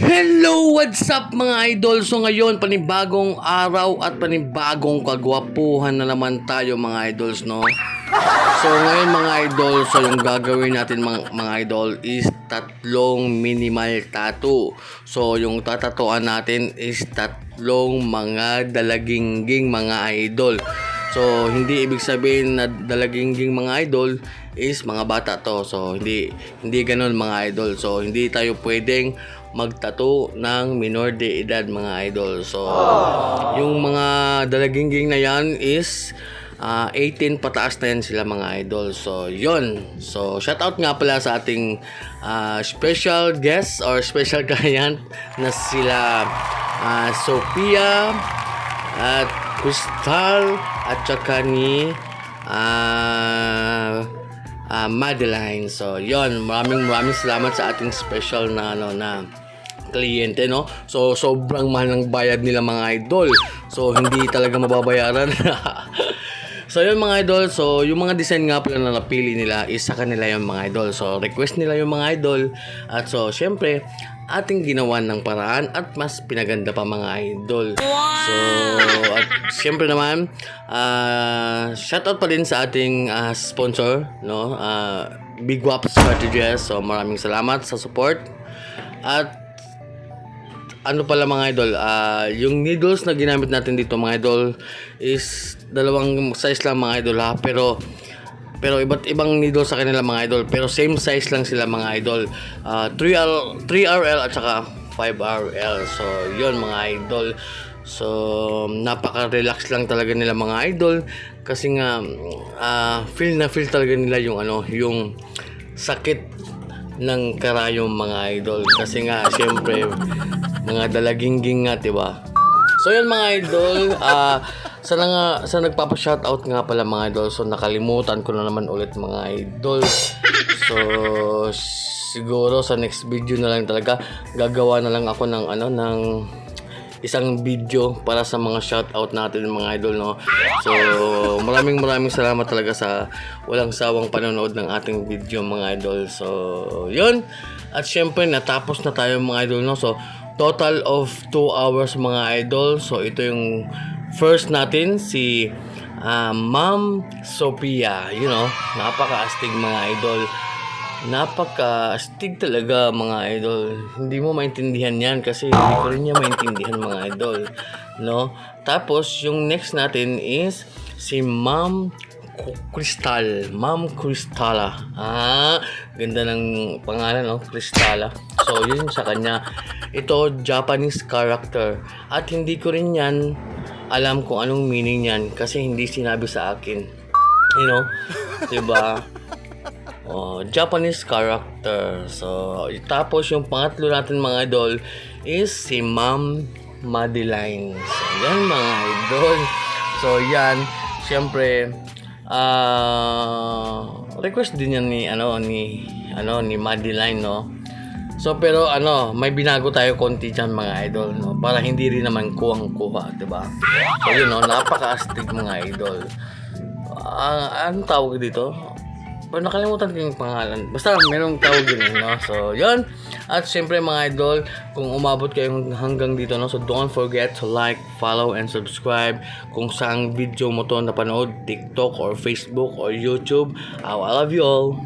Hello! What's up mga idol? So ngayon, panibagong araw at panibagong kagwapuhan na naman tayo mga idols, no? So ngayon mga idol, so yung gagawin natin mga, mga idol is tatlong minimal tattoo. So yung tatatuan natin is tatlong mga dalagingging mga idol. So, hindi ibig sabihin na dalagingging mga idol is mga bata to. So, hindi hindi ganoon mga idol. So, hindi tayo pwedeng magtato ng minor de edad mga idol. So, yung mga dalagingging na yan is ah, 18 pataas na yan sila mga idol. So, yon So, shout out nga pala sa ating ah, special guest or special client na sila ah, Sophia at Crystal at saka ni ah ah, Madeline. So, yon maraming maraming salamat sa ating special na ano na kliyente no. So sobrang mahal ng bayad nila mga idol. So hindi talaga mababayaran. So yun mga idol, so yung mga design nga pala na napili nila is sa kanila yung mga idol. So request nila yung mga idol at so syempre ating ginawan ng paraan at mas pinaganda pa mga idol. So at syempre naman uh, shoutout pa din sa ating ah, sponsor no, ah, Big Wap Strategies. So maraming salamat sa support. At ano pala mga idol, ah yung needles na ginamit natin dito mga idol is dalawang size lang mga idol ha, pero pero iba't ibang needles sa kanila mga idol, pero same size lang sila mga idol. Ah 3R 3RL at saka 5RL. So, yon mga idol. So, napaka-relax lang talaga nila mga idol kasi nga ah, feel na feel talaga nila yung ano, yung sakit ng karayong mga idol kasi nga syempre mga dalagingging nga 'di ba So yun mga idol, ah sa nga sa nagpapa-shoutout nga pala mga idol. So nakalimutan ko na naman ulit mga idol. So siguro sa next video na lang talaga gagawa na lang ako ng ano ng isang video para sa mga shoutout natin mga idol no. So maraming maraming salamat talaga sa walang sawang panonood ng ating video mga idol. So yun. At syempre natapos na tayo mga idol no. So total of 2 hours mga idol. So ito yung first natin si ah, Ma'am Sophia. You know, napaka-astig mga idol. Napaka-astig talaga mga idol. Hindi mo maintindihan yan kasi hindi ko rin niya maintindihan mga idol. No? Tapos, yung next natin is si Ma'am Crystal. Ma'am Crystala. Ah, ganda ng pangalan, no? Crystala. So, yun sa kanya. Ito, Japanese character. At hindi ko rin yan alam kung anong meaning yan kasi hindi sinabi sa akin. You know? diba? Oh, Japanese character. So, tapos yung pangatlo natin mga idol is si Ma'am Madeline. So, yan mga idol. So, yan. Siyempre, ah request din yan ni, ano, ni, ano, ni Madeline, no? So, pero ano, may binago tayo konti dyan mga idol, no? Para hindi rin naman kuwang-kuha, di ba? So, yun, no? Napaka-astig mga idol. Ah, anong tawag dito? Pero nakalimutan ko yung pangalan. Basta merong tawag yun, no? So, yun. At syempre mga idol, kung umabot kayong hanggang dito, no? So, don't forget to like, follow, and subscribe kung saang video mo to napanood, TikTok or Facebook or YouTube. I love you all.